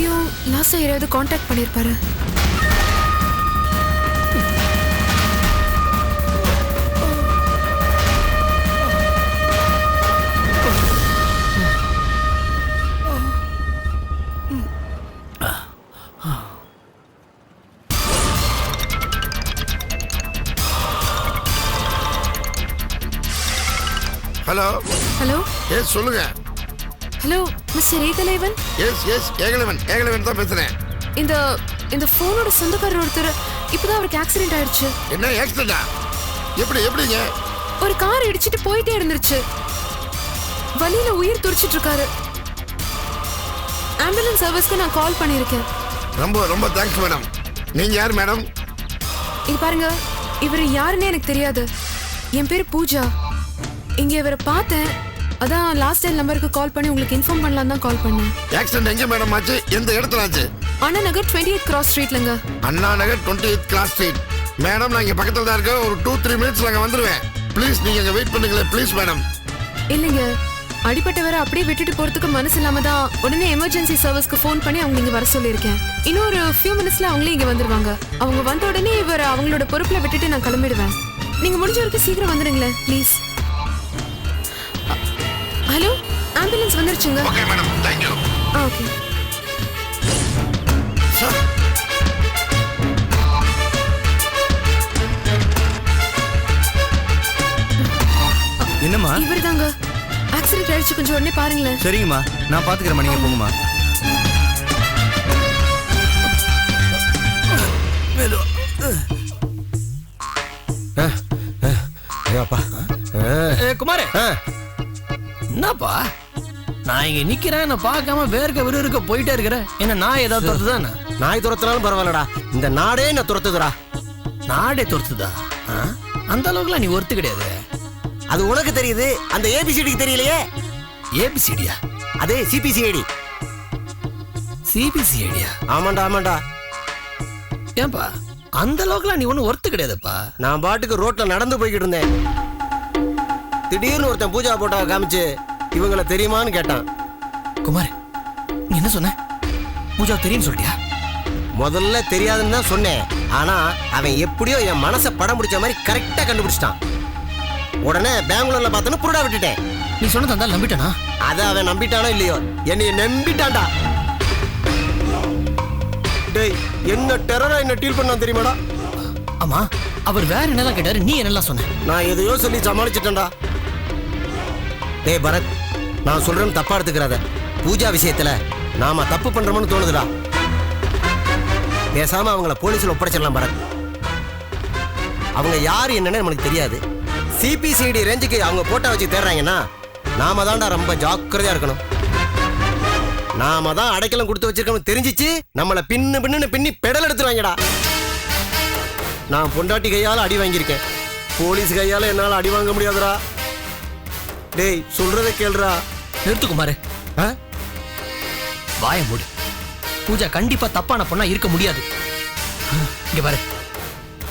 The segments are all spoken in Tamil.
இவரு எப்படியும் லாஸ்டா யாராவது காண்டாக்ட் பண்ணிருப்பாரு. ஹலோ ஹலோ எஸ் சொல்லுங்க. Hello mister Ekalaivan yes yes Ekalavan Ekalavan தான் பேசுறேன். இந்த இந்த போனோட சொந்தக்காரர் ஒருத்தர் இப்பதான் அவருக்கு ஆக்சிடென்ட் ஆயிடுச்சு. என்ன ஆக்சிடென்டா எப்படி எப்படிங்க? ஒரு கார் இடிச்சிட்டு போயிட்டே இருந்துருச்சு. வழியில உயிர் துடிச்சிட்டு இருக்காரு ஆம்புலன்ஸ் சர்வீஸ்க்கு நான் கால் பண்ணியிருக்கேன். ரொம்ப ரொம்ப தேங்க்ஸ் மேடம் நீங்க யார் மேடம் இங்க பாருங்க இவர் யாருன்னு எனக்கு தெரியாது. என் பேர் பூஜா. இங்க இவரை பார்த்தேன். அதான் லாஸ்ட் டைம் நம்பருக்கு கால் பண்ணி உங்களுக்கு இன்ஃபார்ம் பண்ணலாம் தான் கால் பண்ணேன். ஆக்சிடென்ட் எங்க மேடம் ஆச்சு? எந்த இடத்துல ஆச்சு? Anna Nagar twenty eight cross ஸ்ட்ரீட்லங்க Anna Nagar twenty eight class street madam நான் இங்க பக்கத்துல தான் இருக்கேன். ஒரு டூ த்ரீ மினிட்ஸ் நாங்க வந்துருவேன். ப்ளீஸ் நீங்க இங்க வெயிட் பண்ணுங்களேன். ப்ளீஸ் மேடம் இல்லைங்க. அடிப்பட்டவரை அப்படியே விட்டுட்டு போறதுக்கு மனசு இல்லாம தான் உடனே எமர்ஜென்சி சர்வீஸ்க்கு ஃபோன் பண்ணி அவங்க இங்க வர சொல்லியிருக்கேன். இன்னும் ஒரு ஃபியூ மினிட்ஸ்ல அவங்களே இங்க வந்துருவாங்க. அவங்க வந்த உடனே இவர் அவங்களோட பொறுப்புல விட்டுட்டு நான் கிளம்பிடுவேன். நீங்க முடிஞ்ச வரைக்கும் சீக்கிரம் வந்துடுங்களேன் ப்ளீஸ் ஆம்புலன்ஸ் வந்துருச்சுங்க. Okay madam. Thank you ah okay. என்னம்மா? இவர் தாங்க ஆக்சிடென்ட் ஆயிடுச்சு கொஞ்சம் உடனே பாருங்களேன். சரிங்கம்மா. நான் பாத்துக்கிறேம்மா நீங்க போங்கம்மா. குமாரே. என்னப்பா? நான் இங்க நிக்கிறேன் நான் பார்க்காம வேர்க்க விறுவிறுக்க போயிட்டே இருக்கிறேன் என்ன நான் ஏதாவது துரத்துதானே நாய் துரத்துனாலும் பரவாயில்லடா. இந்த நாடே என்ன துரத்துதுடா. நாடே துரத்துதா? ஆ? அந்த அளவுக்குலாம் நீ ஒருத்து கிடையாது. அது உனக்கு தெரியுது அந்த ஏபிசிடிக்கு தெரியலையே? ஏபிசிடியா அதே சிபிசிஐடி சிபிசி ஐடியா ஆமாண்டா ஆமாண்டா. ஏன்பா அந்த அளவுக்குலாம் நீ ஒன்றும் ஒர்த்து கிடையாதுப்பா. நான் பாட்டுக்கு ரோட்ல நடந்து போய்கிட்டு இருந்தேன். திடீர்னு ஒருத்தன் பூஜா போட்டா காமிச்சு இவங்கள தெரியுமான்னு கேட்டான். குமார் நீ என்ன சொன்ன? பூஜா தெரியும் சொல்லிட்டியா? முதல்ல தெரியாதுன்னு தான் சொன்னேன். ஆனா அவன் எப்படியோ என் மனசை படம் பிடிச்ச மாதிரி கரெக்டா கண்டுபிடிச்சிட்டான். உடனே பெங்களூர்ல பார்த்தோன்னு புருடா விட்டுட்டேன். நீ சொன்னது அந்த நம்பிட்டானா? அதை அவன் நம்பிட்டானோ இல்லையோ? என்னைய நம்பிட்டான்டா. டேய் என்ன டெரரா என்ன டீல் பண்ணான் தெரியுமாடா? ஆமா அவர் வேற என்னலாம் கேட்டாரு நீ என்னெல்லாம் சொன்ன? நான் எதையோ சொல்லி சமாளிச்சிட்டேன்டா. டேய் பரத் நான் சொல்றேன் தப்பா எடுத்துக்கிறாத. பூஜா விஷயத்துல நாம தப்பு பண்றோம்னு தோணுதுடா. பேசாம அவங்கள போலீஸ்ல ஒப்படைச்சிடலாம் பரத். அவங்க யார் என்னன்னு நமக்கு தெரியாது. சிபிசிடி ரேஞ்சுக்கு அவங்க போட்டோ வச்சு தேடுறாங்கன்னா நாம தான்டா ரொம்ப ஜாக்கிரதையா இருக்கணும். நாம தான் அடைக்கலம் கொடுத்து வச்சிருக்கோம் தெரிஞ்சிச்சு நம்மளை பின்னு பின்னு பின்னி பெடல் எடுத்துருவாங்கடா. நான் பொண்டாட்டி கையால் அடி வாங்கியிருக்கேன். போலீஸ் கையால் என்னால் அடி வாங்க முடியாதுடா. டேய் சொல்றதை கேளுடா நிறுத்து குமார் ஆ? வாய மூடு. பூஜா கண்டிப்பா தப்பான பொண்ணா இருக்க முடியாது. இங்க பாரு.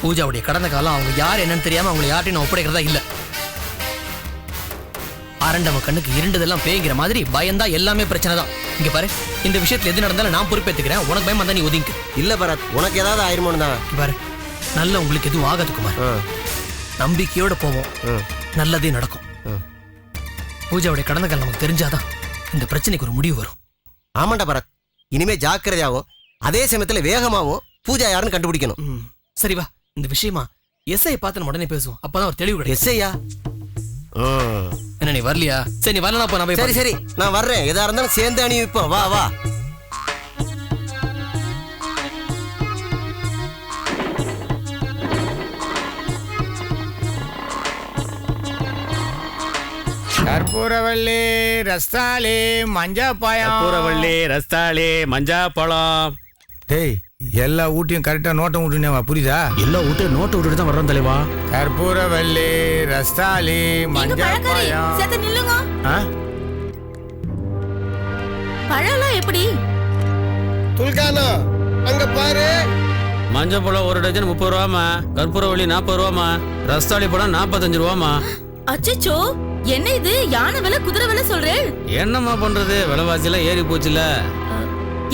பூஜாவுடைய கடந்த காலம் அவங்க யார் என்னன்னு தெரியாம அவங்களை யார்ட்டையும் நான் ஒப்படைக்கிறதா இல்ல. அரண்டவ கண்ணுக்கு இருண்டதெல்லாம் பேய்ங்கிற மாதிரி பயந்தா எல்லாமே பிரச்சனை தான். இங்க பாரு இந்த விஷயத்துல எது நடந்தாலும் நான் பொறுப்பேத்துக்கிறேன். உனக்கு பயமா இருந்தா நீ ஒதுங்க இல்ல பரத் உனக்கு ஏதாவது ஆயிருமோன்னு தான். இங்க பாரு நல்ல உங்களுக்கு எதுவும் ஆகாது குமார் ஆ, நம்பிக்கையோட போவோம். ஆ, நல்லதே நடக்கும். ஆ. பூஜாவுடைய கடந்த காலம் நமக்கு தெரிஞ்சாதான் இந்த பிரச்சனைக்கு ஒரு முடிவு வரும். ஆமாண்டா பரத். இனிமே ஜாக்கிரதையாவும் அதே சமயத்துல வேகமாவும் பூஜா யாருன்னு கண்டுபிடிக்கணும். ம், சரி வா இந்த விஷயமா எஸ்ஐ பார்த்து நம்ம உடனே பேசுவோம். அப்பதான் ஒரு தெளிவு கிடைக்கும். எஸ்ஐயா? என்ன நீ வரலையா? சரி நீ வரலாம் அப்ப நான் போய் சரி சரி நான் வர்றேன். எதா இருந்தாலும் சேர்ந்து அணிவிப்போம். வா வா. கற்பூரவல்லி ரஸ்தாலி மஞ்சா பாயம் கற்பூரவள்ளி ரஸ்தாளி மஞ்சா பழம் டேய் எல்லா ஊட்டியும் கரெக்டா நோட்டம் விட்டுனேவா புரியுதா? எல்லா விட்டு நோட்டை விட்டுட்டு தான் வர்றோம் தலைவா. கற்பூரவல்லி ரஸ்தாலி மஞ்சா பாயம் செத்த நில்லுங்க? பழம்லாம் எப்படி? துல்கானா அங்க பாரு. மஞ்சள் பழம் ஒரு டஜன் முப்பது ரூபாமா கற்பூரவள்ளி நாற்பது ரூபாமா ரஸ்தாளி பழம் நாற்பத்தஞ்சு ரூபாமா அச்சச்சோ. என்ன இது? யானை விலை குதிரை விலை சொல்றேன் என்னம்மா பண்றது? விலைவாசிலாம் ஏறி போச்சுல.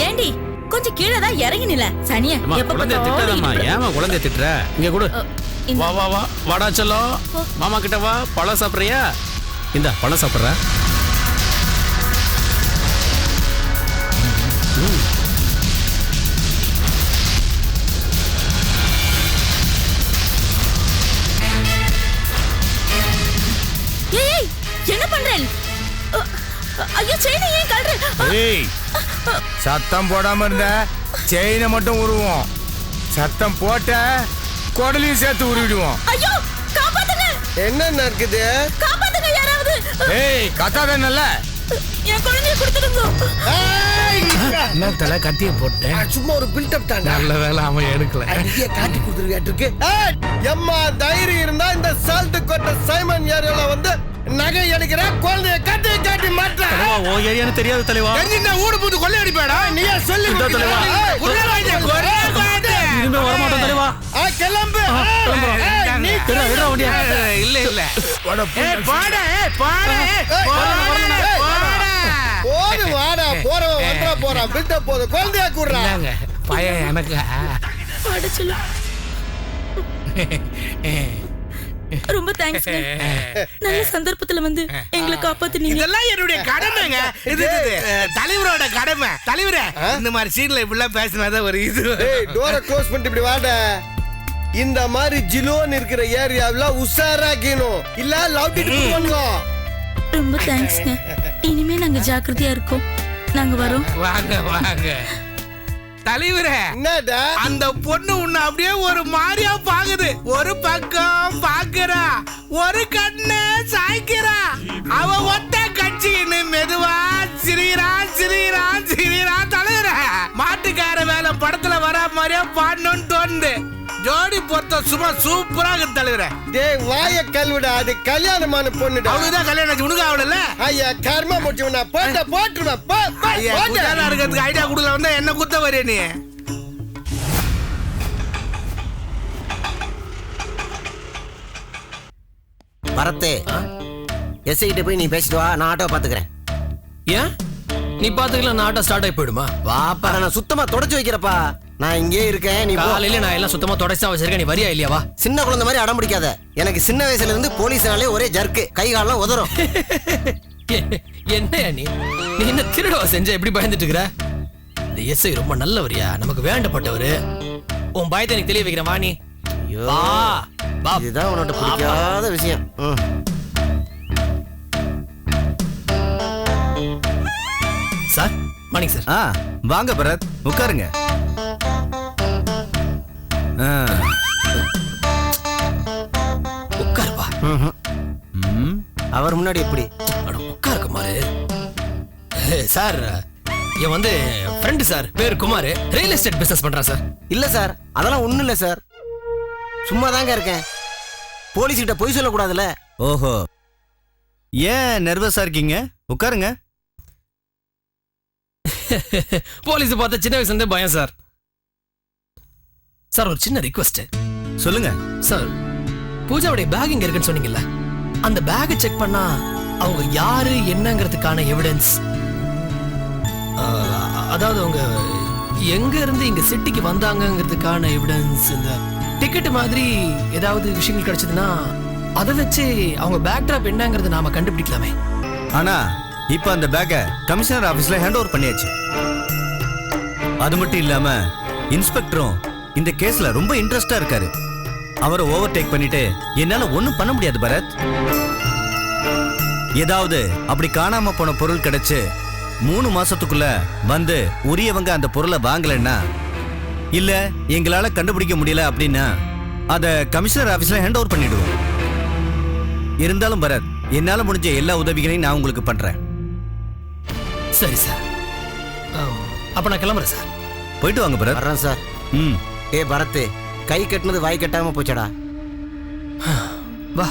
ஏண்டி? கொஞ்சம் கீழே தான் இறங்கி நில சனிய எப்ப குழந்தைய திட்டாதம்மா ஏமா குழந்தைய திட்டுற? இங்க கொடு. வா வா வா. வாடா செல்லம். மாமா கிட்ட வா. பழம் சாப்பிடுறியா? இந்த பழம் சாப்பிடுற. ஏய் சத்தம் போடாம இருந்த செயினை மட்டும் உருவோம். சத்தம் போட்ட குடலையும் சேர்த்து உருவிடுவோம். ஐயோ காப்பாத்துங்க. என்ன இருக்குது? காப்பாத்துங்க யாராவது. ஏய் கத்தாத நல்ல என் குழந்தைய கொடுத்துடுங்க. என்ன தலை கத்திய போட்டேன் சும்மா ஒரு பில்டப் தாண்டா. நல்ல வேலை அவன் எடுக்கல. காட்டி கொடுத்துருக்காட்டிருக்கு எம்மா தைரியம் இருந்தா இந்த சால்ட் கொட்ட சைமன் ஏரியால வந்து நகை எடுக்கிற குழந்தைய கட்டி காட்டி தலைவா ஓ ஏரியான்னு தெரியாது தலைவா. தெரிஞ்சிருந்தா ஊடு புது கொள்ளை அடிப்பேடா. நீயே சொல்லி தலைவா. பாட்டு. இனிமே வரமாட்டோம் தலைவா. ஆ, கிளம்பு நீ. இல்ல இல்ல. பாட பாட. போது வாடா போறவன் வந்துட போறான் பில்டப் போது குழந்தைய கூடுறா. பையன் எனக்கு. ரொம்ப தேங்க்ஸ் நல்ல சந்தர்ப்பத்துல வந்து எங்களை காப்பாத்துனீங்க. இதெல்லாம் என்னுடைய கடமைங்க. இது தலைவரோட கடமை. தலைவரே இந்த மாதிரி சீன்ல இப்படிலாம் பேசினாதான் ஒரு இது ஏய் டோரை க்ளோஸ் பண்ணிட்டு இப்படி வாடா. இந்த மாதிரி ஜிலோன் இருக்கிற ஏரியாவுல உஷாராக்கணும் இல்ல லவுட்டிட்டு போவானுங்க ரொம்ப தேங்க்ஸ்ங்க இனிமே நாங்க ஜாக்கிரதையா இருக்கோம். நாங்க வரோம். வாங்க வாங்க. தலைவரே. என்னடா? அந்த பொண்ணு உன்னை அப்படியே ஒரு மாதிரியா பாக்குது ஒரு பக்கம் பாக்குறா ஒரு கண்ணு சாய்க்கிறா. அவ ஒத்த கட்சின்னு மெதுவா சிரிரா சிரிரா சிரிரா தலைவர மாட்டுக்கார வேலை படத்துல வர மாதிரியா பாடணும்னு தோணுது. ஜோடி பொருத்தம் சும்மா சூப்பரா இருக்கு தலைவர டேய் வாய கல்விடா அது கல்யாணமான பொண்ணுடா. அவனுதான் கல்யாணம் ஆச்சு. உனக்கு ஆகல ஐயா கர்மா முடிச்சுவனா போட்ட போட்டுருவேன் போ, போ, ஐயா இருக்கிறதுக்கு ஐடியா கொடுக்கல. வந்தா என்ன குத்த வரைய நீ? பரத்தே எஸ்ஐ கிட்ட போய் நீ பேசிட்டு வா நான் ஆட்டோ பாத்துக்கிறேன் ஏன்? நீ பாத்துக்கலாம் நான் ஆட்டோ ஸ்டார்ட் ஆகி போயிடுமா? வாப்பா நான் சுத்தமா தொடச்சு வைக்கிறப்பா நான் இங்கே இருக்கேன் நீ. காலையில நான் எல்லாம் சுத்தமா தொடச்சு தான் வச்சிருக்கேன் நீ வரியா இல்லையாவா சின்ன குழந்தை மாதிரி அடம் பிடிக்காத. எனக்கு சின்ன வயசுல இருந்து போலீஸ்னாலே ஒரே ஜர்க்கு கை காலெல்லாம் உதறும். என்ன நீ? நீ என்ன திருடவா செஞ்ச? எப்படி பயந்துட்டு இருக்கிற? இந்த எஸ்ஐ ரொம்ப நல்லவரியா நமக்கு வேண்டப்பட்டவரு. உன் பயத்தை எனக்கு தெளிய வைக்கிறேன் வா நீ. வா வா. இதுதான் உன்னோட பிடிக்காத விஷயம். மார்னிங் சார் ஆ வாங்க பரத். உட்காருங்க. ஆ, உட்காரு வா ம், அவர் முன்னாடி எப்படி? அட உட்காரு குமாரு சார் இவன் வந்து ஃப்ரெண்டு சார். பேர் குமார். ரியல் எஸ்டேட் பிசினஸ் பண்றான் சார். இல்ல சார். அதெல்லாம் ஒண்ணும் இல்ல சார். சும்மா தாங்க இருக்கேன். போலீஸ் கிட்ட பொய் சொல்லக்கூடாதுல்ல. ஓஹோ. ஏன் நர்வஸா இருக்கீங்க? உட்காருங்க. போலீஸ் பார்த்தா சின்ன வயசுல பயம் சார். சார் ஒரு சின்ன ரிக்வெஸ்ட் சொல்லுங்க. சார் பூஜாவுடைய பேக் இங்க இருக்குன்னு சொன்னீங்கல்ல? அந்த பேக்கை செக் பண்ணா அவங்க யாரு என்னங்கிறதுக்கான எவிடன்ஸ் அதாவது அவங்க எங்க இருந்து இங்க சிட்டிக்கு வந்தாங்கங்கிறதுக்கான எவிடன்ஸ் இந்த டிக்கெட் மாதிரி ஏதாவது விஷயங்கள் கிடைச்சதுன்னா அதை வச்சு அவங்க பேக் ட்ராப் என்னங்கிறத நாம கண்டுபிடிக்கலாமே. ஆனா இப்போ அந்த பேக்கை கமிஷனர் ஆஃபீஸில் ஹேண்ட் ஓவர் பண்ணியாச்சு. அது மட்டும் இல்லாம இன்ஸ்பெக்டரும் இந்த கேஸ்ல ரொம்ப இன்ட்ரெஸ்டாக இருக்காரு. அவரை ஓவர் டேக் பண்ணிட்டு என்னால் ஒன்றும் பண்ண முடியாது பரத். ஏதாவது அப்படி காணாமல் போன பொருள் கிடைச்சு மூணு மாசத்துக்குள்ள வந்து உரியவங்க அந்த பொருளை வாங்கலைன்னா இல்ல எங்களால கண்டுபிடிக்க முடியல அப்படின்னா அதை கமிஷனர் ஆபீஸ்ல ஹேண்ட் ஓவர் பண்ணிடுவோம். இருந்தாலும் பரத் என்னால முடிஞ்ச எல்லா உதவிகளையும் நான் உங்களுக்கு பண்றேன். சரி சார். அப்ப நான் கிளம்புறேன் சார். போயிட்டு வாங்க பரத் வர்றேன் சார். ம். ஏ பரத்து கை கட்டினது வாய் கட்டாம போச்சடா. வா.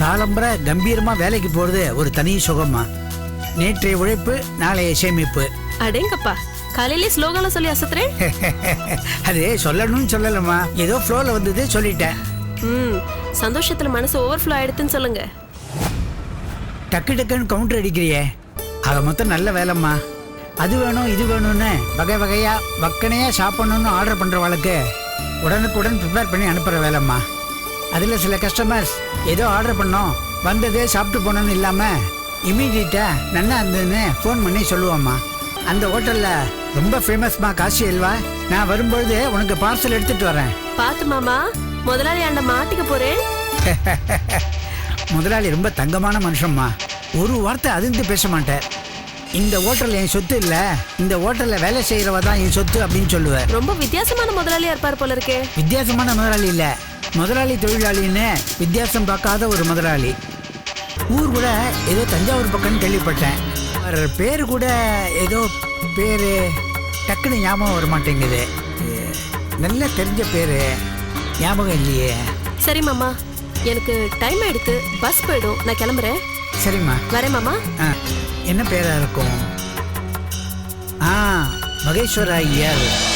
காலம்பர கம்பீரமா வேலைக்கு போறது ஒரு தனி சுகமா நேற்றைய உழைப்பு நாளைய சேமிப்பு. அடேங்கப்பா காலையிலே ஸ்லோகம்லாம் சொல்லி அசத்துறேன். அது சொல்லணும்னு சொல்லலம்மா. ஏதோ ஃப்ளோல வந்தது சொல்லிட்டேன். ம். சந்தோஷத்துல மனசு ஓவர்ஃப்ளோ ஆயிடுதுன்னு சொல்லுங்க. டக்கு டக்குன்னு கவுண்டர் அடிக்கிறியே. ஆக மொத்தம் நல்ல வேலைம்மா. அது வேணும் இது வேணும்னு வகை வகையா வக்கனையா சாப்பிடணும்னு ஆர்டர் பண்றவளுக்கு உடனுக்குடன் ப்ரிப்பேர் பண்ணி அனுப்புற வேலைம்மா. அதில் சில கஸ்டமர்ஸ் ஏதோ ஆர்டர் பண்ணோம் வந்ததே சாப்பிட்டு போனோன்னு இல்லாமல் இமீடியட்டாக நன்னா இருந்ததுன்னு ஃபோன் பண்ணி சொல்லுவாம்மா. அந்த ஹோட்டலில் ரொம்ப ஃபேமஸ்மா காசி அல்வா நான் வரும்பொழுது உனக்கு பார்சல் எடுத்துட்டு வரேன். பாத்து மாமா. முதலாளி ஆண்ட மாட்டிக்க போறேன். முதலாளி ரொம்ப தங்கமான மனுஷம்மா. ஒரு வார்த்தை அதிர்ந்து பேச மாட்டேன். இந்த ஹோட்டல் என் சொத்து இல்ல. இந்த ஹோட்டல்ல வேலை செய்யறவ தான் என் சொத்து அப்படின்னு சொல்லுவேன் ரொம்ப வித்தியாசமான முதலாளியா இருப்பார் போல இருக்கே. வித்தியாசமான முதலாளி இல்ல. முதலாளி தொழிலாளின்னு வித்தியாசம் பார்க்காத ஒரு முதலாளி. ஊர் கூட ஏதோ தஞ்சாவூர் பக்கம்னு கேள்விப்பட்டேன். அவர் பேர் கூட ஏதோ பேரு டக்குன்னு ஞாபகம் வர மாட்டேங்குது. நல்ல தெரிஞ்ச பேரு. ஞாபகம் இல்லையே. சரி மாமா. எனக்கு டைம் ஆயிடுத்து. பஸ் போயிடும். நான் கிளம்புறேன். சரிம்மா. வரேன் மாமா. ஆ, என்ன பேரா இருக்கும்? ஆ மகேஸ்வர ஐயர்.